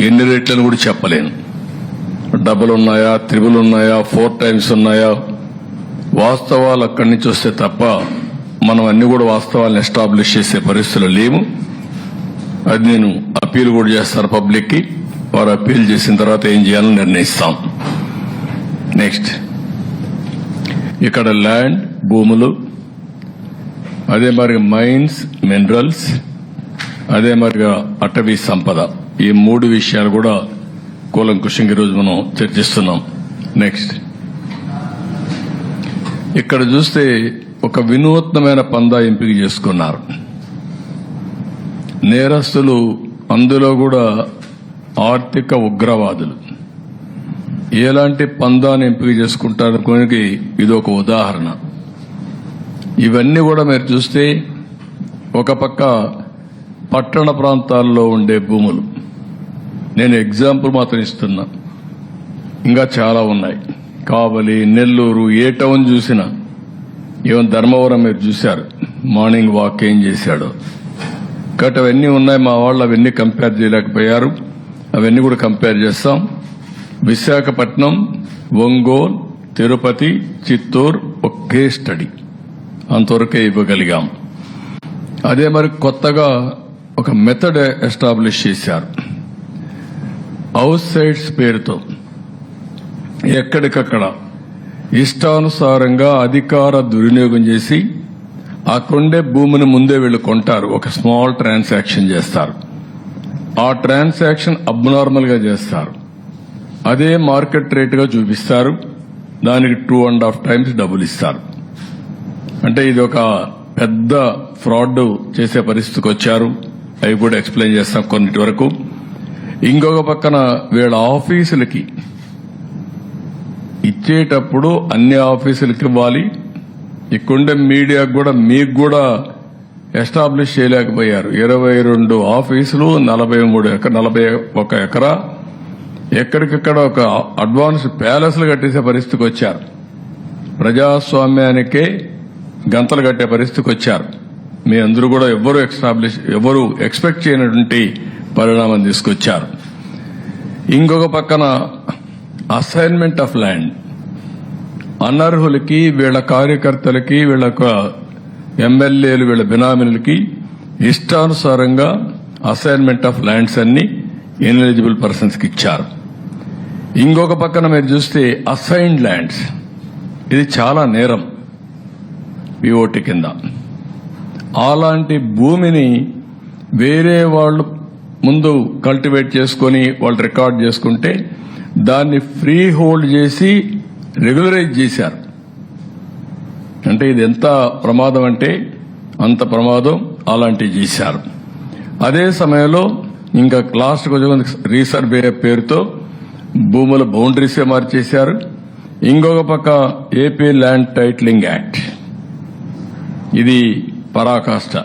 ఎన్ని రేట్లను కూడా చెప్పలేను. డబుల్ ఉన్నాయా త్రిబుల్ ఉన్నాయా ఫోర్ టైమ్స్ ఉన్నాయా? వాస్తవాలు అక్కడి నుంచి వస్తే తప్ప మనం అన్ని కూడా వాస్తవాలను ఎస్టాబ్లిష్ చేసే పరిస్థితులు లేవు. అది నేను అప్పీల్ కూడా చేస్తాను పబ్లిక్కి వారు అప్పీల్ చేసిన తర్వాత ఏం చేయాలని నిర్ణయిస్తాం. నెక్స్ట్. ఇక్కడ ల్యాండ్ భూములు అదే మరి మైన్స్ మినరల్స్ అదే మరిగా అటవీ సంపద. ఈ మూడు విషయాలు కూడా కూలంకుషంగా ఈరోజు మనం చర్చిస్తున్నాం. నెక్స్ట్ ఇక్కడ చూస్తే ఒక వినూత్నమైన పందా ఎంపిక చేసుకున్నారు. నేరస్తులు అందులో కూడా ఆర్థిక ఉగ్రవాదులు. ఎలాంటి పందాన్ని ఎంపిక చేసుకుంటారు కొనికి ఇది ఒక ఉదాహరణ. ఇవన్నీ కూడా మీరు చూస్తే ఒక పక్క పట్టణ ప్రాంతాల్లో ఉండే భూములు. నేను ఎగ్జాంపుల్ మాత్రం ఇస్తున్నా. ఇంకా చాలా ఉన్నాయి. కావలి నెల్లూరు ఏ టౌన్ చూసినా ఈవెన్ ధర్మవరం మీరు చూశారు మార్నింగ్ వాక్ ఏం చేశాడో. కాబట్టి అవన్నీ ఉన్నాయి మా వాళ్ళు అవన్నీ కంపేర్ చేయలేకపోయారు. అవన్నీ కూడా కంపేర్ చేస్తాం. విశాఖపట్నం ఒంగోలు తిరుపతి చిత్తూరు ఒకే స్టడీ అంతవరకే ఇవ్వగలిగాం. అదే మరి కొత్తగా ఒక మెథడ్ ఎస్టాబ్లిష్ చేశారు. అవుట్ సైడ్స్ పేరుతో ఎక్కడికక్కడ ఇష్టానుసారంగా అధికార దుర్వినియోగం చేసి ఆ కొండే భూమిని ముందే వీళ్ళు కొంటారు. ఒక స్మాల్ ట్రాన్సాక్షన్ చేస్తారు. ఆ ట్రాన్సాక్షన్ అబ్నార్మల్గా చేస్తారు. అదే మార్కెట్ రేటుగా చూపిస్తారు. దానికి టూ అండ్ హాఫ్ టైమ్స్ డబ్బులు ఇస్తారు. అంటే ఇది ఒక పెద్ద ఫ్రాడ్ చేసే పరిస్థితికి వచ్చారు. అవి కూడా ఎక్స్ప్లెయిన్ చేస్తాం కొన్నిటి వరకు. ఇంకొక పక్కన వీళ్ళ ఆఫీసులకి. ఇచ్చేటప్పుడు అన్ని ఆఫీసులకి ఇవ్వాలి. ఇక్కడుండే మీడియాకు కూడా మీకు కూడా ఎస్టాబ్లిష్ చేయలేకపోయారు. ఇరవై రెండు ఆఫీసులు నలభై మూడు ఎకర నలభై ఒక ఎకరా. ఎక్కడికక్కడ ఒక అడ్వాన్స్ ప్యాలెస్లు కట్టేసే పరిస్థితికి వచ్చారు. ప్రజాస్వామ్యానికే గంతలు కట్టే పరిస్థితికి వచ్చారు. మీ అందరూ కూడా ఎవరు ఎస్టాబ్లిష్ ఎవరు ఎక్స్పెక్ట్ చేయనటువంటి పరిణామం తీసుకొచ్చారు. ఇంకొక పక్కన అసైన్మెంట్ ఆఫ్ ల్యాండ్ అనర్హులకి వీళ్ళ కార్యకర్తలకి వీళ్ళ ఎమ్మెల్యేలు వీళ్ళ బినామినులకి ఇష్టానుసారంగా అసైన్మెంట్ ఆఫ్ ల్యాండ్స్ అన్ని ఇన్ఎలిజిబుల్ పర్సన్స్కి ఇచ్చారు. ఇంకొక పక్కన మీరు చూస్తే అసైన్డ్ ల్యాండ్స్ ఇది చాలా నేరం విఓటి కింద. అలాంటి భూమిని వేరే వాళ్ళు ముందు కల్టివేట్ చేసుకొని వాళ్ళు రికార్డ్ చేసుకుంటే దాన్ని ఫ్రీ హోల్డ్ చేసి రెగ్యులరైజ్ చేశారు. అంటే ఇది ఎంత ప్రమాదం అంటే అంత ప్రమాదం అలాంటివి చేశారు. అదే సమయంలో ఇంకా లాస్ట్ కొంచెం రీసర్వే పేరుతో భూముల బౌండరీసే మార్చేశారు. ఇంకొక పక్క ఏపీ ల్యాండ్ టైటిలింగ్ యాక్ట్ ఇది పరాకాష్ట.